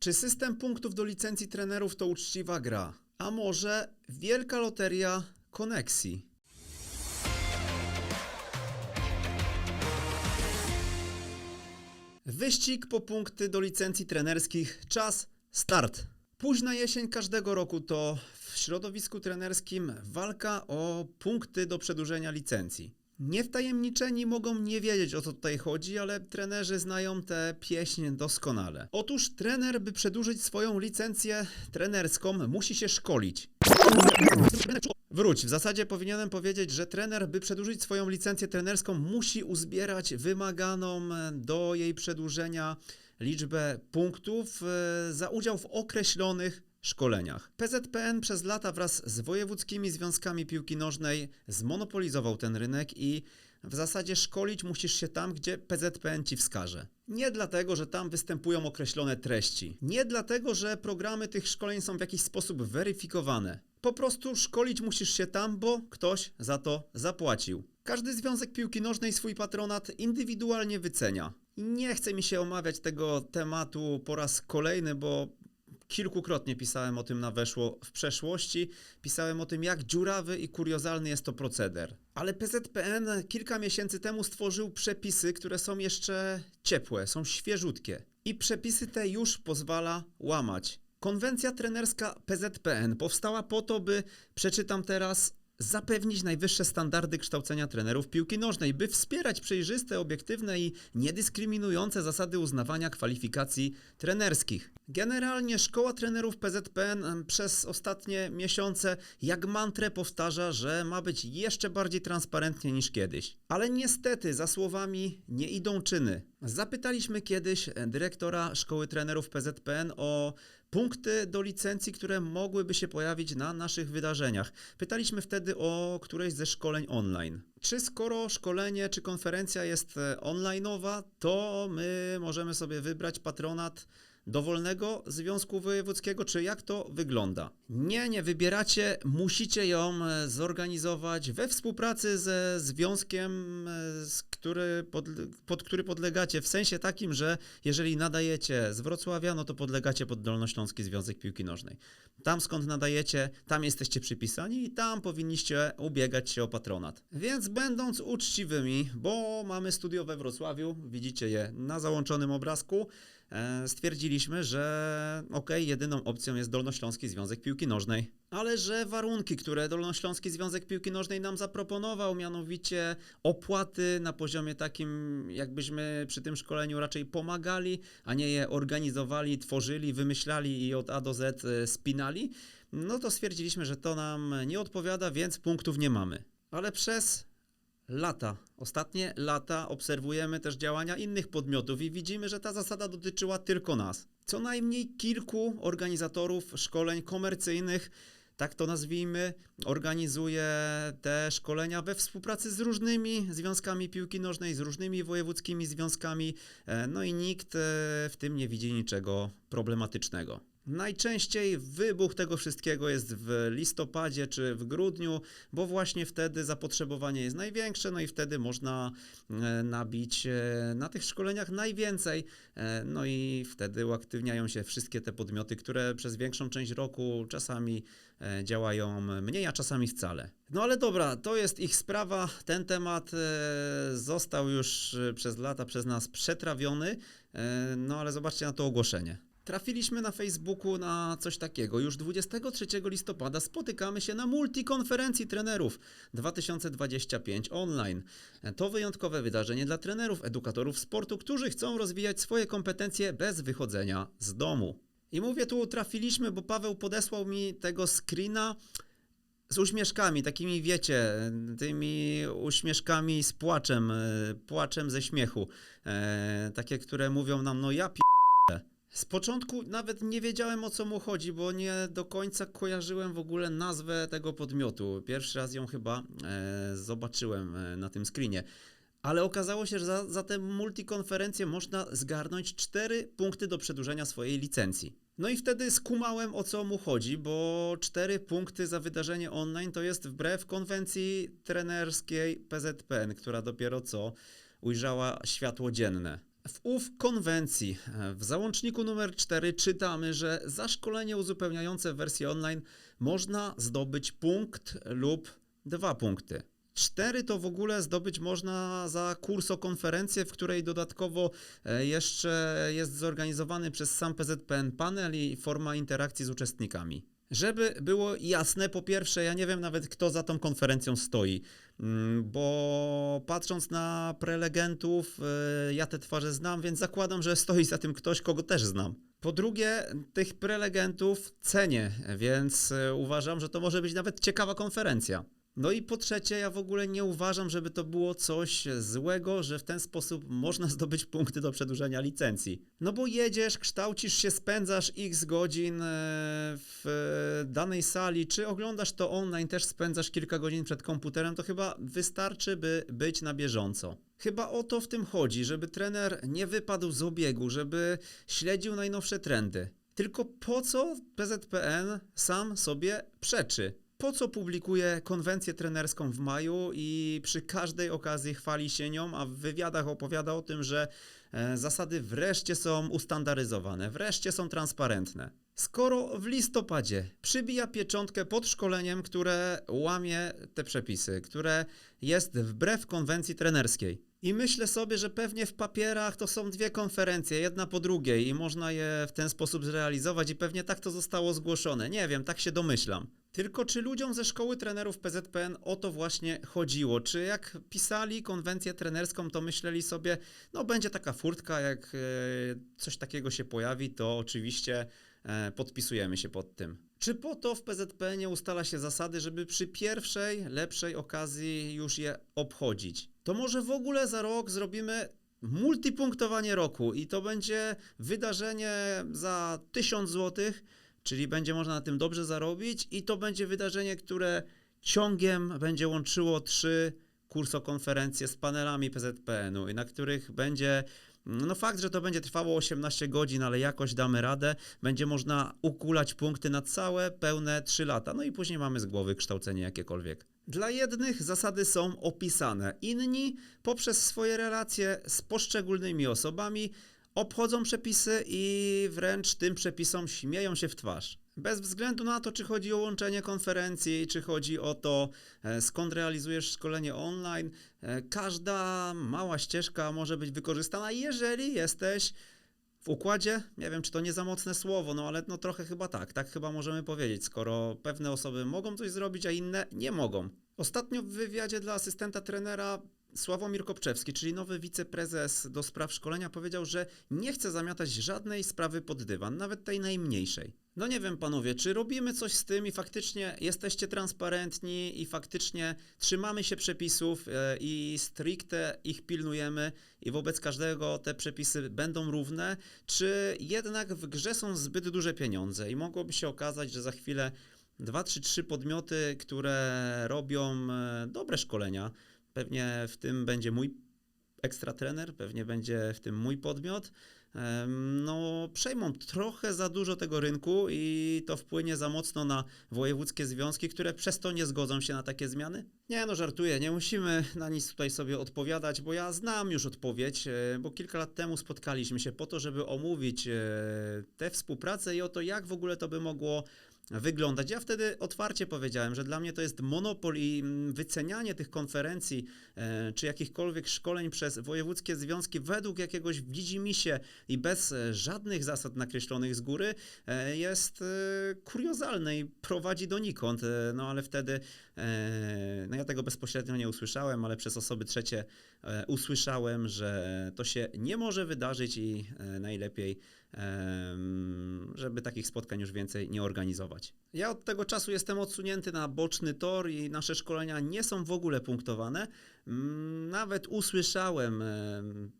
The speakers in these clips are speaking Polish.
Czy system punktów do licencji trenerów to uczciwa gra? A może wielka loteria koneksji? Wyścig po punkty do licencji trenerskich. Czas start. Późna jesień każdego roku to w środowisku trenerskim walka o punkty do przedłużenia licencji. Niewtajemniczeni mogą nie wiedzieć o co tutaj chodzi, ale trenerzy znają tę pieśń doskonale. Otóż trener, by przedłużyć swoją licencję trenerską, musi się szkolić. Wróć, w zasadzie powinienem powiedzieć, że trener, by przedłużyć swoją licencję trenerską, musi uzbierać wymaganą do jej przedłużenia liczbę punktów e, za udział w określonych szkoleniach. PZPN przez lata wraz z wojewódzkimi związkami piłki nożnej zmonopolizował ten rynek i w zasadzie szkolić musisz się tam, gdzie PZPN ci wskaże. Nie dlatego, że tam występują określone treści. Nie dlatego, że programy tych szkoleń są w jakiś sposób weryfikowane. Po prostu szkolić musisz się tam, bo ktoś za to zapłacił. Każdy związek piłki nożnej swój patronat indywidualnie wycenia. I nie chce mi się omawiać tego tematu po raz kolejny, bo Kilkukrotnie pisałem o tym na weszło w przeszłości. Pisałem o tym, jak dziurawy i kuriozalny jest to proceder. Ale PZPN kilka miesięcy temu stworzył przepisy, które są jeszcze ciepłe, są świeżutkie. I przepisy te już pozwala łamać. Konwencja trenerska PZPN powstała po to, by, przeczytam teraz, zapewnić najwyższe standardy kształcenia trenerów piłki nożnej, by wspierać przejrzyste, obiektywne i niedyskryminujące zasady uznawania kwalifikacji trenerskich. Generalnie szkoła trenerów PZPN przez ostatnie miesiące jak mantrę powtarza, że ma być jeszcze bardziej transparentnie niż kiedyś. Ale niestety za słowami nie idą czyny. Zapytaliśmy kiedyś e, dyrektora szkoły trenerów PZPN o punkty do licencji, które mogłyby się pojawić na naszych wydarzeniach. Pytaliśmy wtedy o któreś ze szkoleń online. Czy skoro szkolenie czy konferencja jest e, online'owa, to my możemy sobie wybrać patronat dowolnego związku wojewódzkiego, czy jak to wygląda? Nie, nie wybieracie, musicie ją e, zorganizować we współpracy ze związkiem, e, z który pod, pod który podlegacie, w sensie takim, że jeżeli nadajecie z Wrocławia, no to podlegacie pod Dolnośląski Związek Piłki Nożnej. Tam skąd nadajecie, tam jesteście przypisani i tam powinniście ubiegać się o patronat. Więc będąc uczciwymi, bo mamy studio we Wrocławiu, widzicie je na załączonym obrazku, stwierdziliśmy, że okej, jedyną opcją jest Dolnośląski Związek Piłki Nożnej. Ale że warunki, które Dolnośląski Związek Piłki Nożnej nam zaproponował, mianowicie opłaty na poziomie takim, jakbyśmy przy tym szkoleniu raczej pomagali, a nie je organizowali, tworzyli, wymyślali i od A do Z e, spinali, no to stwierdziliśmy, że to nam nie odpowiada, więc punktów nie mamy. Ale przez lata, ostatnie lata obserwujemy też działania innych podmiotów i widzimy, że ta zasada dotyczyła tylko nas. Co najmniej kilku organizatorów szkoleń komercyjnych, tak to nazwijmy, organizuje te szkolenia we współpracy z różnymi związkami piłki nożnej, z różnymi wojewódzkimi związkami, e, no i nikt e, w tym nie widzi niczego problematycznego. Najczęściej wybuch tego wszystkiego jest w listopadzie czy w grudniu, bo właśnie wtedy zapotrzebowanie jest największe, no i wtedy można e, nabić e, na tych szkoleniach najwięcej. E, No i wtedy uaktywniają się wszystkie te podmioty, które przez większą część roku czasami działają mniej, a czasami wcale. No ale dobra, to jest ich sprawa. Ten temat został już przez lata przez nas przetrawiony. No ale zobaczcie na to ogłoszenie. Trafiliśmy na Facebooku na coś takiego. Już 23 listopada spotykamy się na multikonferencji trenerów 2025 online. To wyjątkowe wydarzenie dla trenerów, edukatorów sportu, którzy chcą rozwijać swoje kompetencje bez wychodzenia z domu. I mówię tu trafiliśmy, bo Paweł podesłał mi tego screena z uśmieszkami, takimi wiecie, tymi uśmieszkami z płaczem, e, płaczem ze śmiechu. E, takie, które mówią nam, no ja pi... Z początku nawet nie wiedziałem o co mu chodzi, bo nie do końca kojarzyłem w ogóle nazwę tego podmiotu. Pierwszy raz ją chyba e, zobaczyłem e, na tym screenie. Ale okazało się, że za, za tę multikonferencję można zgarnąć 4 punkty do przedłużenia swojej licencji. No i wtedy skumałem o co mu chodzi, bo 4 punkty za wydarzenie online to jest wbrew konwencji trenerskiej PZPN, która dopiero co ujrzała światło dzienne. W ów konwencji e, w załączniku numer 4 czytamy, że za szkolenie uzupełniające w wersji online można zdobyć punkt lub dwa punkty. Cztery to w ogóle zdobyć można za kurs o konferencję, w której dodatkowo e, jeszcze jest zorganizowany przez sam PZPN panel i forma interakcji z uczestnikami. Żeby było jasne, po pierwsze, ja nie wiem nawet kto za tą konferencją stoi, mm, bo patrząc na prelegentów, e, ja te twarze znam, więc zakładam, że stoi za tym ktoś, kogo też znam. Po drugie, tych prelegentów cenię, więc e, uważam, że to może być nawet ciekawa konferencja. No i po trzecie, ja w ogóle nie uważam, żeby to było coś złego, że w ten sposób można zdobyć punkty do przedłużenia licencji. No bo jedziesz, kształcisz się, spędzasz x godzin e, w danej sali, czy oglądasz to online, też spędzasz kilka godzin przed komputerem, to chyba wystarczy, by być na bieżąco. Chyba o to w tym chodzi, żeby trener nie wypadł z obiegu, żeby śledził najnowsze trendy. Tylko po co PZPN sam sobie przeczy? Po co publikuje konwencję trenerską w maju i przy każdej okazji chwali się nią, a w wywiadach opowiada o tym, że e, zasady wreszcie są ustandaryzowane, wreszcie są transparentne. Skoro w listopadzie przybija pieczątkę pod szkoleniem, które łamie te przepisy, które jest wbrew konwencji trenerskiej, i myślę sobie, że pewnie w papierach to są dwie konferencje, jedna po drugiej, i można je w ten sposób zrealizować, i pewnie tak to zostało zgłoszone. Nie wiem, tak się domyślam. Tylko czy ludziom ze szkoły trenerów PZPN o to właśnie chodziło? Czy jak pisali konwencję trenerską, to myśleli sobie, no będzie taka furtka, jak e, coś takiego się pojawi, to oczywiście e, podpisujemy się pod tym. Czy po to w PZPN ustala się zasady, żeby przy pierwszej, lepszej okazji już je obchodzić? To może w ogóle za rok zrobimy multipunktowanie roku i to będzie wydarzenie za 1000 złotych czyli będzie można na tym dobrze zarobić i to będzie wydarzenie, które ciągiem będzie łączyło trzy kursokonferencje z panelami PZPN-u i na których będzie no fakt, że to będzie trwało 18 godzin, ale jakoś damy radę, będzie można ukulać punkty na całe pełne 3 lata. No i później mamy z głowy kształcenie jakiekolwiek. Dla jednych zasady są opisane, inni poprzez swoje relacje z poszczególnymi osobami obchodzą przepisy i wręcz tym przepisom śmieją się w twarz. Bez względu na to, czy chodzi o łączenie konferencji, czy chodzi o to, e, skąd realizujesz szkolenie online, e, każda mała ścieżka może być wykorzystana, jeżeli jesteś w układzie. Nie wiem, czy to nie za mocne słowo, no ale no trochę chyba tak, tak chyba możemy powiedzieć, skoro pewne osoby mogą coś zrobić, a inne nie mogą. Ostatnio w wywiadzie dla asystenta trenera Sławomir Kopczewski, czyli nowy wiceprezes do spraw szkolenia, powiedział, że nie chce zamiatać żadnej sprawy pod dywan, nawet tej najmniejszej. No nie wiem, panowie, czy robimy coś z tym i faktycznie jesteście transparentni i faktycznie trzymamy się przepisów e, i stricte ich pilnujemy i wobec każdego te przepisy będą równe, czy jednak w grze są zbyt duże pieniądze i mogłoby się okazać, że za chwilę dwa, trzy, trzy podmioty, które robią e, dobre szkolenia, Pewnie w tym będzie mój ekstra trener, pewnie będzie w tym mój podmiot. No, przejmą trochę za dużo tego rynku i to wpłynie za mocno na wojewódzkie związki, które przez to nie zgodzą się na takie zmiany? Nie, no żartuję, nie musimy na nic tutaj sobie odpowiadać, bo ja znam już odpowiedź, e, bo kilka lat temu spotkaliśmy się po to, żeby omówić e, tę współpracę i o to, jak w ogóle to by mogło wyglądać. Ja wtedy otwarcie powiedziałem, że dla mnie to jest monopol i mm, wycenianie tych konferencji e, czy jakichkolwiek szkoleń przez wojewódzkie związki według jakiegoś widzimisię i bez e, żadnych zasad nakreślonych z góry e, jest kuriozalne i prowadzi donikąd. No ale wtedy, no ja tego bezpośrednio nie usłyszałem, ale przez osoby trzecie usłyszałem, że to się nie może wydarzyć i najlepiej żeby takich spotkań już więcej nie organizować. Ja od tego czasu jestem odsunięty na boczny tor i nasze szkolenia nie są w ogóle punktowane. Mm, nawet usłyszałem,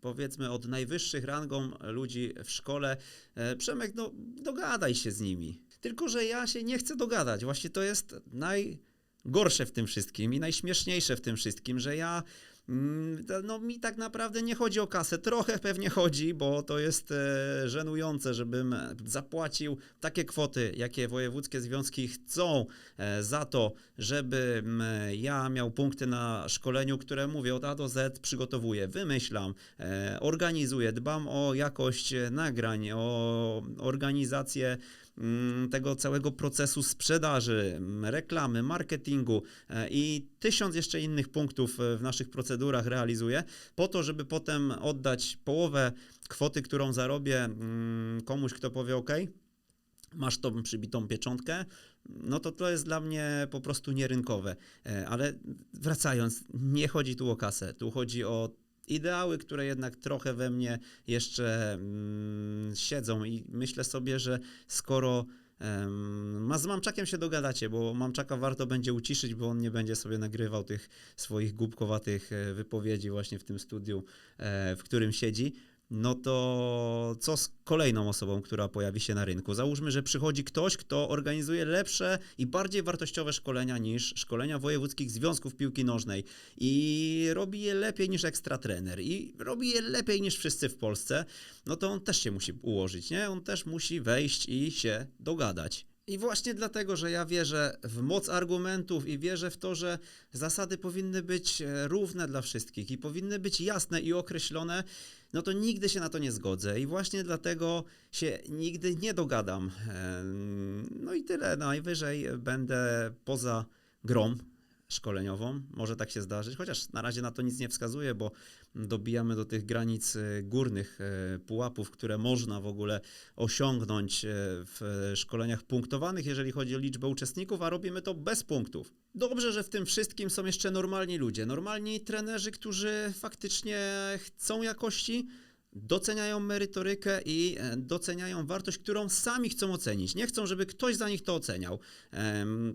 powiedzmy, od najwyższych rangą ludzi w szkole, e, Przemek, no dogadaj się z nimi. Tylko, że ja się nie chcę dogadać. Właśnie to jest najgorsze w tym wszystkim i najśmieszniejsze w tym wszystkim, że ja No mi tak naprawdę nie chodzi o kasę, trochę pewnie chodzi, bo to jest e, żenujące, żebym zapłacił takie kwoty, jakie wojewódzkie związki chcą e, za to, żebym e, ja miał punkty na szkoleniu, które mówię od A do Z, przygotowuję, wymyślam, e, organizuję, dbam o jakość e, nagrań, o organizację mm, tego całego procesu sprzedaży, mm, reklamy, marketingu e, i tysiąc jeszcze innych punktów e, w naszych procedurach realizuję, po to, żeby potem oddać połowę kwoty, którą zarobię mm, komuś, kto powie OK, masz tą przybitą pieczątkę, no to to jest dla mnie po prostu nierynkowe. E, Ale wracając, nie chodzi tu o kasę, tu chodzi o ideały, które jednak trochę we mnie jeszcze mm, siedzą i myślę sobie, że skoro ma z Mamczakiem się dogadacie, bo Mamczaka warto będzie uciszyć, bo on nie będzie sobie nagrywał tych swoich głupkowatych e, wypowiedzi właśnie w tym studiu, e, w którym siedzi, no to co z kolejną osobą, która pojawi się na rynku? Załóżmy, że przychodzi ktoś, kto organizuje lepsze i bardziej wartościowe szkolenia niż szkolenia wojewódzkich związków piłki nożnej i robi je lepiej niż ekstratrener i robi je lepiej niż wszyscy w Polsce, no to on też się musi ułożyć, nie? On też musi wejść i się dogadać. I właśnie dlatego, że ja wierzę w moc argumentów i wierzę w to, że zasady powinny być e, równe dla wszystkich i powinny być jasne i określone, no to nigdy się na to nie zgodzę. I właśnie dlatego się nigdy nie dogadam. No i tyle, najwyżej będę poza grą szkoleniową, może tak się zdarzyć, chociaż na razie na to nic nie wskazuje, bo dobijamy do tych granic e, górnych e, pułapów, które można w ogóle osiągnąć e, w szkoleniach punktowanych, jeżeli chodzi o liczbę uczestników, a robimy to bez punktów. Dobrze, że w tym wszystkim są jeszcze normalni ludzie, normalni trenerzy, którzy faktycznie chcą jakości, doceniają merytorykę i e, doceniają wartość, którą sami chcą ocenić. Nie chcą, żeby ktoś za nich to oceniał.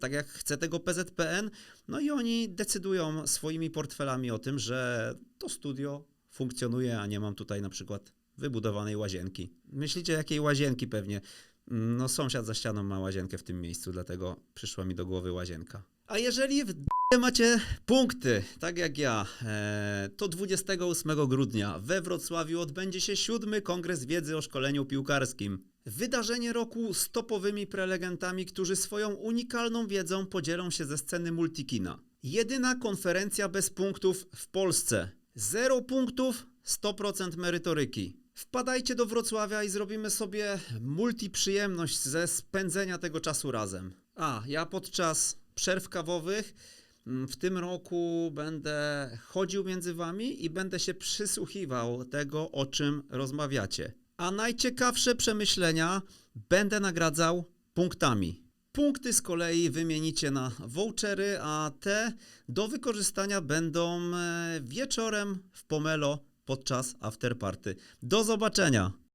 Tak jak chce tego PZPN, no i oni decydują swoimi portfelami o tym, że to studio funkcjonuje, a nie mam tutaj na przykład wybudowanej łazienki. Myślicie, jakiej łazienki pewnie? No, sąsiad za ścianą ma łazienkę w tym miejscu, dlatego przyszła mi do głowy łazienka. A jeżeli w d- macie punkty, tak jak ja, e, to 28 grudnia we Wrocławiu odbędzie się siódmy Kongres Wiedzy o Szkoleniu Piłkarskim. Wydarzenie roku z topowymi prelegentami, którzy swoją unikalną wiedzą podzielą się ze sceny multikina. Jedyna konferencja bez punktów w Polsce. Zero punktów, 100% merytoryki. Wpadajcie do Wrocławia i zrobimy sobie multiprzyjemność ze spędzenia tego czasu razem. A, ja podczas przerw kawowych mm, w tym roku będę chodził między wami i będę się przysłuchiwał tego, o czym rozmawiacie. A najciekawsze przemyślenia będę nagradzał punktami. Punkty z kolei wymienicie na vouchery, a te do wykorzystania będą e, wieczorem w Pomelo podczas afterparty. Do zobaczenia!